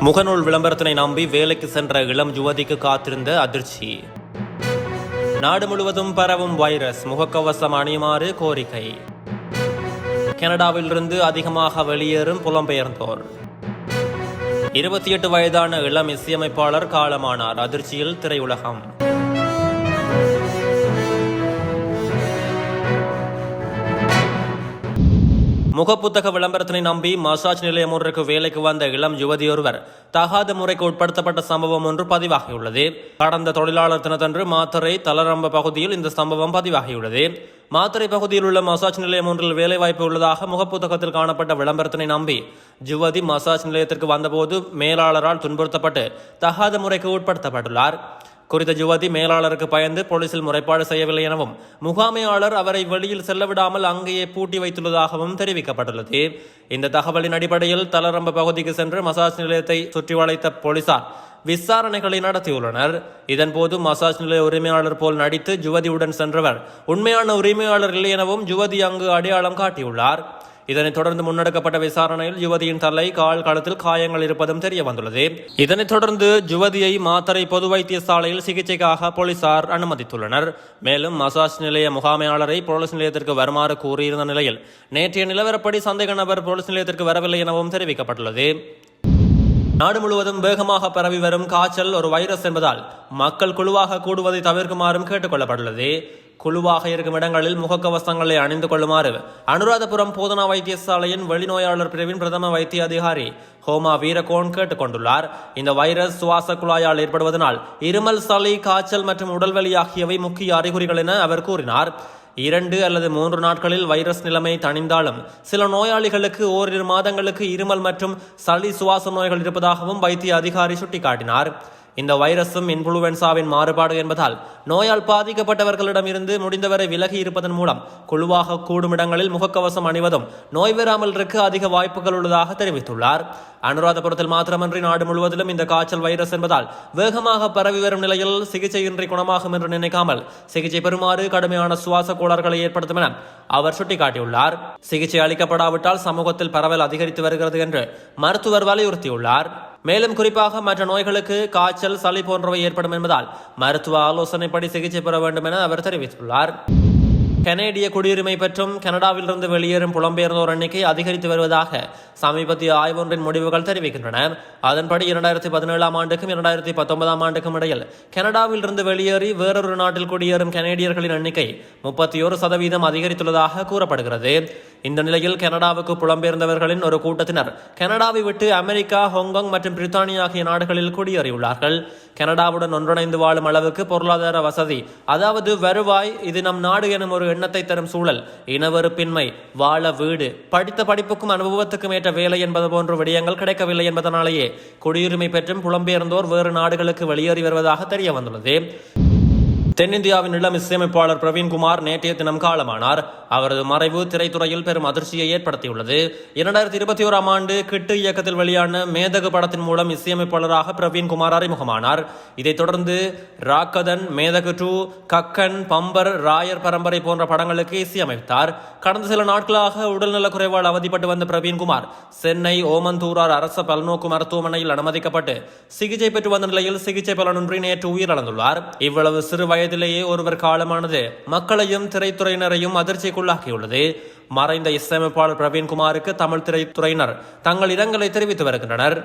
முகநூல் விளம்பரத்தினை நம்பி வேலைக்கு சென்ற இளம் யுவதிக்கு காத்திருந்த அதிர்ச்சி. நாடு முழுவதும் பரவும் வைரஸ் முகக்கவசம் அணியுமாறு கோரிக்கை. கனடாவிலிருந்து அதிகமாக வெளியேறும் புலம்பெயர்ந்தோர். இருபத்தி எட்டு வயதான இளம் இசையமைப்பாளர் காலமானார். அதிர்ச்சியில் திரையுலகம். முகப்புத்தக விளம்பரத்தினை நம்பி மசாஜ் நிலையம் ஒன்றுக்கு வேலைக்கு வந்த இளம் யுவதியொருவர் தகாத முறைக்கு உட்படுத்தப்பட்ட சம்பவம் ஒன்று பதிவாகியுள்ளது. கடந்த தொழிலாளர் தினத்தன்று மாத்தரை தலரம்ப பகுதியில் இந்த சம்பவம் பதிவாகியுள்ளது. மாத்தரை பகுதியில் உள்ள மசாஜ் நிலையம் ஒன்றில் வேலைவாய்ப்பு உள்ளதாக முகப்புத்தகத்தில் காணப்பட்ட விளம்பரத்தினை நம்பி யுவதி மசாஜ் நிலையத்திற்கு வந்தபோது மேலாளரால் துன்புறுத்தப்பட்டு தகாத முறைக்கு உட்படுத்தப்பட்டுள்ளார். குறித்த யுவதி மேலாளருக்கு பயந்து போலீசில் முறைப்பாடு செய்யவில்லை எனவும் முகாமையாளர் அவரை வெளியில் செல்லவிடாமல் அங்கேயே பூட்டி வைத்துள்ளதாகவும் தெரிவிக்கப்பட்டுள்ளது. இந்த தகவலின் அடிப்படையில் தலரம்ப பகுதிக்கு சென்று மசாஜ் நிலையத்தை சுற்றி வளைத்த போலீசார் விசாரணைகளை நடத்தியுள்ளனர். இதன்போது மசாஜ் நிலைய உரிமையாளர் போல் நடித்து யுவதியுடன் சென்றவர். உண்மையான உரிமையாளர் இல்லை எனவும் யுவதி அங்கு அடையாளம் காட்டியுள்ளார். இதனைத் தொடர்ந்து முன்னெடுக்கப்பட்ட விசாரணையில் யுவதியின் தலை கால் களத்தில் காயங்கள் இருப்பதும் தெரிய வந்துள்ளது இதனைத் தொடர்ந்து யுவதியை மாத்தரை பொது வைத்தியசாலையில் சிகிச்சைக்காக போலீசார் அனுமதித்துள்ளனர். மேலும் மசாஜ் நிலைய முகாமையாளரை போலீஸ் நிலையத்திற்கு வருமாறு கூறியிருந்த நிலையில் நேற்றைய நிலவரப்படி சந்தேக நபர் போலீஸ் நிலையத்திற்கு வரவில்லை எனவும் தெரிவிக்கப்பட்டுள்ளது. நாடு முழுவதும் வேகமாக பரவி வரும் காய்ச்சல் ஒரு வைரஸ் என்பதால் மக்கள் குழுவாக கூடுவதை தவிர்க்குமாறும் கேட்டுக்கொள்ளப்பட்டுள்ளது. குழுவாக இருக்கும் இடங்களில் முகக்கவசங்களை அணிந்து கொள்ளுமாறு அனுராதபுரம் போதனா வைத்தியசாலையின் வெளிநோயாளர் பிரிவின் பிரதம வைத்திய அதிகாரி ஹோமா வீரகோன் கேட்டுக்கொண்டுள்ளார். இந்த வைரஸ் சுவாச குழாயால் ஏற்படுவதனால் இருமல் சளி காய்ச்சல் மற்றும் உடல்வலி ஆகியவை முக்கிய அறிகுறிகள் என அவர் கூறினார். இரண்டு அல்லது மூன்று நாட்களில் வைரஸ் நிலைமை தணிந்தாலும் சில நோயாளிகளுக்கு ஓரிரு மாதங்களுக்கு இருமல் மற்றும் சளி சுவாச நோய்கள் இருப்பதாகவும் வைத்திய அதிகாரி சுட்டிக்காட்டினார். இந்த வைரஸும் இன்ஃபுளுவென்சாவின் மாறுபாடு என்பதால் நோயால் பாதிக்கப்பட்டவர்களிடமிருந்து முடிந்தவரை விலகி இருப்பதன் மூலம் குழுவாக கூடும் இடங்களில் முகக்கவசம் அணிவதும் நோய் வராமல் இருக்க அதிக வாய்ப்புகள் உள்ளதாக தெரிவித்துள்ளார். அனுராதபுரத்தில் மாத்திரமன்றி நாடு முழுவதிலும் இந்த காய்ச்சல் வைரஸ் என்பதால் வேகமாக பரவி வரும் நிலையில் சிகிச்சையின்றி குணமாகும் என்று நினைக்காமல் சிகிச்சை பெறுமாறு கடுமையான சுவாச கோளாறுகளை ஏற்படுத்தும் என அவர் சுட்டிக்காட்டியுள்ளார். சிகிச்சை அளிக்கப்படாவிட்டால் சமூகத்தில் பரவல் அதிகரித்து வருகிறது என்று மருத்துவர் வலியுறுத்தியுள்ளார். மேலும் குறிப்பாக மற்ற நோய்களுக்கு காய்ச்சல் சளி போன்றவை ஏற்படும் என்பதால் மருத்துவ ஆலோசனைப்படி சிகிச்சை பெற வேண்டும் என அவர் தெரிவித்துள்ளார். கனேடிய குடியுரிமை பெற்றும் கனடாவிலிருந்து வெளியேறும் புலம்பெயர்ந்தோர் எண்ணிக்கை அதிகரித்து வருவதாக சமீபத்திய ஆய்வொன்றின் முடிவுகள் தெரிவிக்கின்றன. அதன்படி இரண்டாயிரத்தி பதினேழாம் ஆண்டுக்கும் இரண்டாயிரத்தி பத்தொன்பதாம் ஆண்டுக்கும் இடையில் கனடாவிலிருந்து வெளியேறி வேறொரு நாட்டில் குடியேறும் கனேடியர்களின் எண்ணிக்கை முப்பத்தி ஒரு சதவீதம் அதிகரித்துள்ளதாக கூறப்படுகிறது. இந்த நிலையில் கனடாவுக்கு புலம்பெயர்ந்தவர்களின் ஒரு கூட்டத்தினர் கனடாவை விட்டு அமெரிக்கா ஹாங்காங் மற்றும் பிரித்தானியா ஆகிய நாடுகளில் குடியேறியுள்ளார்கள். கனடாவுடன் ஒன்றிணைந்து வாழும் அளவுக்கு பொருளாதார வசதி அதாவது வருவாய் இது நம் நாடு எனும் ஒரு எண்ணத்தை தரும் சூழல் இனவெறுப்பின்மை வாழ வீடு படித்த படிப்புக்கும் அனுபவத்துக்கும் ஏற்ற வேலை என்பது போன்ற விடயங்கள் கிடைக்கவில்லை என்பதனாலேயே குடியுரிமை பெற்றும் புலம்பெயர்ந்தோர் வேறு நாடுகளுக்கு வெளியேறி வருவதாக தெரிய வந்துள்ளது தென்னிந்தியாவின் இளம் இசையமைப்பாளர் பிரவீன்குமார் நேற்றைய தினம் காலமானார். அவரது மறைவு திரைத்துறையில் பெரும் அதிர்ச்சியை ஏற்படுத்தியுள்ளது. இரண்டாயிரத்தி இருபத்தி ஓராம் ஆண்டு கிட்டு இயக்கத்தில் வெளியான மேதகு படத்தின் மூலம் இசையமைப்பாளராக பிரவீன்குமார் அறிமுகமானார். இதைத் தொடர்ந்து ராக்கதன் மேதகு டூ கக்கன் பம்பர் ராயர் பரம்பரை போன்ற படங்களுக்கு இசையமைத்தார். கடந்த சில நாட்களாக உடல்நலக் குறைவால் அவதிப்பட்டு வந்த பிரவீன்குமார் சென்னை ஓமந்தூரார் அரச பல்நோக்கு மருத்துவமனையில் அனுமதிக்கப்பட்டு சிகிச்சை பெற்று வந்த நிலையில் சிகிச்சை பலனின்றி நேற்று உயிரிழந்துள்ளார். இவ்வளவு சிறு வயதிலேயே ஒருவர் காலமானது மக்களையும் திரைத்துறையினரையும் அதிர்ச்சி சர்ச்சைக்குள்ளாகியுள்ளது மறைந்த இசையமைப்பாளர் பிரவீன்குமாருக்கு தமிழ் திரைத்துறையினர் தங்கள் இரங்கலை தெரிவித்து வருகின்றனர்.